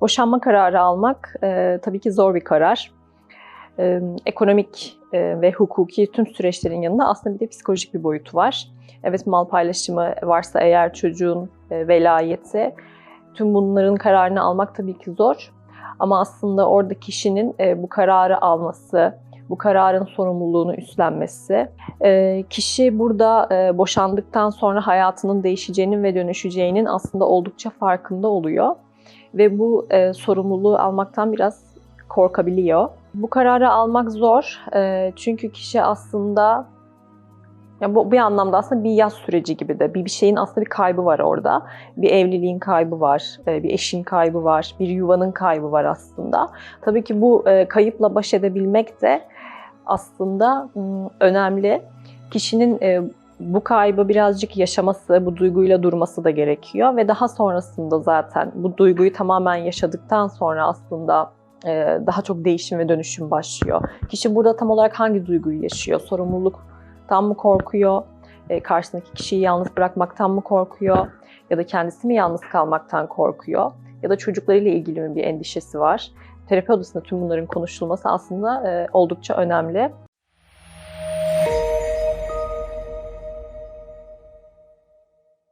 Boşanma kararı almak e, tabii ki zor bir karar. E, ekonomik e, ve hukuki tüm süreçlerin yanında aslında bir de psikolojik bir boyutu var. Evet mal paylaşımı varsa eğer çocuğun e, velayeti, tüm bunların kararını almak tabii ki zor. Ama aslında orada kişinin e, bu kararı alması, bu kararın sorumluluğunu üstlenmesi, e, kişi burada e, boşandıktan sonra hayatının değişeceğinin ve dönüşeceğinin aslında oldukça farkında oluyor ve bu e, sorumluluğu almaktan biraz korkabiliyor. Bu kararı almak zor e, çünkü kişi aslında ya bu bir anlamda aslında bir yaz süreci gibi de bir bir şeyin aslında bir kaybı var orada. Bir evliliğin kaybı var, e, bir eşin kaybı var, bir yuvanın kaybı var aslında. Tabii ki bu e, kayıpla baş edebilmek de aslında önemli. Kişinin e, bu kaybı birazcık yaşaması, bu duyguyla durması da gerekiyor ve daha sonrasında zaten bu duyguyu tamamen yaşadıktan sonra aslında e, daha çok değişim ve dönüşüm başlıyor. Kişi burada tam olarak hangi duyguyu yaşıyor? Sorumluluktan mı korkuyor? E, karşısındaki kişiyi yalnız bırakmaktan mı korkuyor? Ya da kendisi mi yalnız kalmaktan korkuyor? Ya da çocuklarıyla ilgili mi bir endişesi var? Terapi odasında tüm bunların konuşulması aslında e, oldukça önemli.